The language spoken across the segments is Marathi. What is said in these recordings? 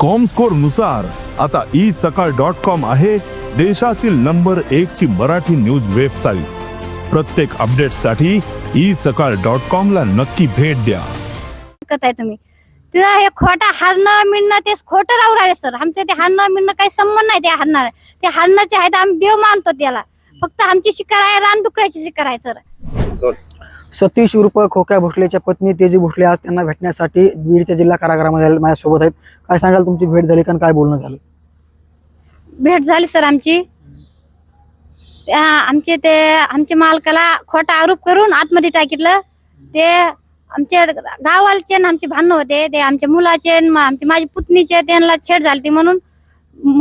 कॉमस्कोरनुसार आता ई सकाळ डॉट कॉम आहे देशातील नंबर एक ची मराठी न्यूज वेबसाईट प्रत्येक अपडेटसाठी ई सकाळ डॉट कॉम ला नक्की भेट द्या. आहे तुम्ही. तिथं हे खोटा हारणं मिळणं ते खोटं राहू राहिले सर. आमचं ते हारणं मिळणं काही संबंध नाही ते हारणार ते हारणाचे आहेत आम्ही देव मानतो त्याला. फक्त आमची शिकार आहे रानडुकराची शिकार आहे सर सतीश उर्फ खोक्या भोसलेच्या पत्नी तेजी भोसले आज त्यांना भेटण्यासाठी बीडच्या जिल्हा कारागृहामध्ये माझ्यासोबत आहेत. काय सांगाल तुमची भेट झाली कारण काय बोलणं झालं? भेट झाली सर आमची. त्या आमचे ते आमच्या मालकाला खोटा आरोप करून आतमध्ये टाकितलं. ते आमच्या गावाचे आणि आमचे भांडण होते. ते आमच्या मुलाचे आमचे माझी पुतणीचे त्यांना छेड झाली म्हणून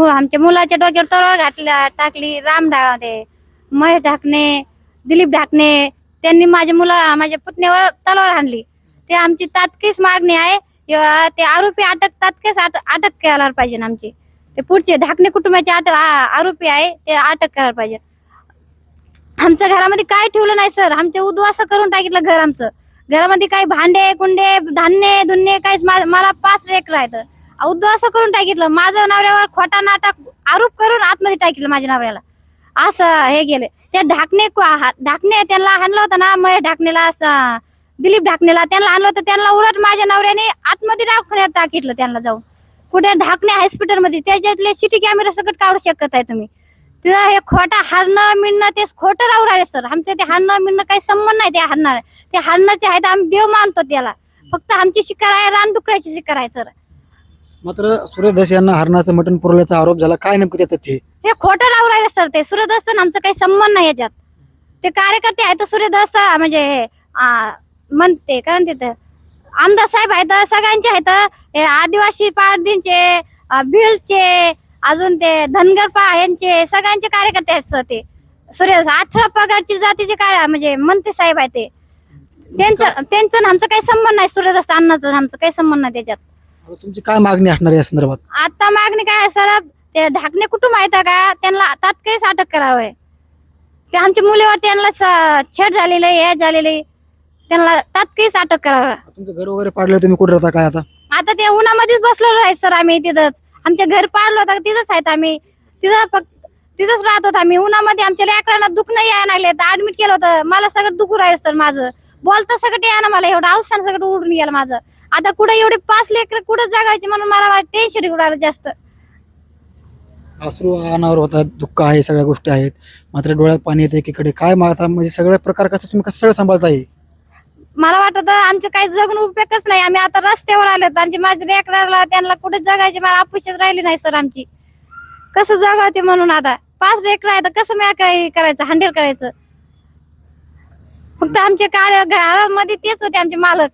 आमच्या मुलाच्या डोक्यावर तलवार घातल्या टाकली. राम ढा ते महेश ढाकणे दिलीप ढाकणे त्यांनी माझ्या मुला माझ्या पुतण्यावर तलवार आणली ते आमची तातकीच मागणी आहे. ते आरोपी अटक तात्काळ अटक करायला पाहिजे आमची. ते पुढचे धाकणे कुटुंबाचे अटक आ- आरोपी आहे ते अटक करायला पाहिजे. आमच्या घरामध्ये काय ठेवलं नाही सर. आमचे उद्वास करून टाकितलं घर आमचं. घरामध्ये काही भांडे कुंडे धान्य धुन्य काहीच मा- मला पाच रेकर आहेत. उद्वास करून टाकितलं. माझं नवऱ्यावर खोटा नाटक आरोप करून आतमध्ये टाकितलं माझ्या नवऱ्याला. असं हे गेले ते ढाकणे को- हा- ढाकणे त्यांना आणलं होतं ना मग ढाकणेला असं दिलीप ढाकणेला त्यांना आणलं होतं. त्यांना उलट माझ्या नवऱ्याने आतमध्ये दवाखान्यात टाकितलं त्यांना जाऊन. कुठे ढाकणे हॉस्पिटलमध्ये त्याच्यातले सिटी कॅमेरा सगळं काढू शकत आहे तुम्ही. तिथं हे खोटा हारणं मिळणं ते खोटं राहू राहिले सर आमच्या ते हारणं मिळणं काही संबंध नाही ते हारणार ते हारणाचे आहेत आम्ही देव मानतो त्याला. फक्त आमची शिकार आहे रानडुकराची शिकार आहे सर मात्र सूर्यदास यांना हरणाचं मटण पुरवल्याचा आरोप झाला. काय नेमकं त्याचं ते? हे खोटं राहू राहिले सर ते. सूर्यदास आमचं काही संबंध नाही याच्यात. ते कार्यकर्ते आहेत सूर्यदास म्हणजे हे आ, म्हणते काय म्हणते ते? आमदार साहेब आहेत सगळ्यांचे आहेत हे आदिवासी पारदींचे अ, भिलचे अजून ते धनगर पा यांचे सगळ्यांचे कार्यकर्ते आहेत सर ते. सूर्यदास अठरा पगारची जातीचे काय म्हणजे मंत्री साहेब आहे ते. त्यांचं त्यांचं आणि आमचं काही संबंध नाही सूर्यदास अण्णाचं आमचं काही संबंध नाही त्याच्यात. तुमची काय मागणी असणार आहे या संदर्भात? आता मागणी काय आहे सर? ते ढाकणे कुटुंब आहेत का? त्यांना तात्काळीच अटक करावं. ते आमच्या मुलीवर त्यांना स- छेड झालेलं आहे हे झालेलं आहे. त्यांना तात्काळीच अटक करावं. तुमचं घर वगैरे पाडलं तुम्ही कुठे राहता काय आता? आता ते उन्हामध्येच बसलेलो आहे सर आम्ही तिथंच. आमच्या घर पाडलं होतं तिथंच आहेत आम्ही. तिथं फक्त तिथंच राहत होतो आम्ही उन्हामध्ये आमच्या लेकरांना दुःख नाही यायला लागले. तर ऍडमिट केलं होतं. मला सगळं दुखू राहिलं सर माझं. बोलता सगळं या ना मला. एवढं अवसान सगळं उडून गेलं माझं. आता कुठं एवढे पाच लेकर कुठं जगायचे म्हणून मला टेन्शन येऊ राहिलं जास्त. अश्रू अनावर होतात. दुःख आहे सगळ्या गोष्टी आहेत. मात्र डोळ्यात पाणी येते एकीकडे. काय मागता म्हणजे सगळ्या प्रकार कसं तुम्ही कसं सगळं सांभाळताय? मला वाटत आमचं काही जगून उपयोगच नाही. आम्ही आता रस्त्यावर आलो आमची माझ्या लेकराला त्यांना कुठे जगायची मला अपेक्षाच राहिली नाही सर आमची. कसं जगावते म्हणून आता? पाच एकर आहे तर कसं मी काय करायचं हँडल करायचं? फक्त आमचे कार्य घरामध्ये तेच होते आमचे मालक.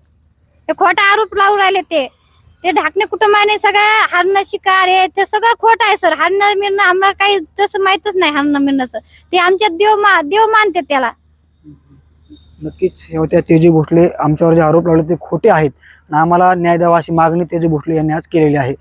ते खोटा आरोप लावून राहिले ते. ते ढाकणे कुटुंबाने सगळं हारणं शिकार हे ते सगळं खोटं आहे सर. हारणं मिळणं आम्हाला काही तसं माहितच नाही हारणं मिळणं ते आमच्या देव मा देव मानते त्याला. नक्कीच हे होत्या तेजी भोसले. आमच्यावर जे आरोप लावले ते खोटे आहेत. आणि आम्हाला न्याय द्यावा अशी मागणी तेजी भोसले यांनी आज केलेली आहे.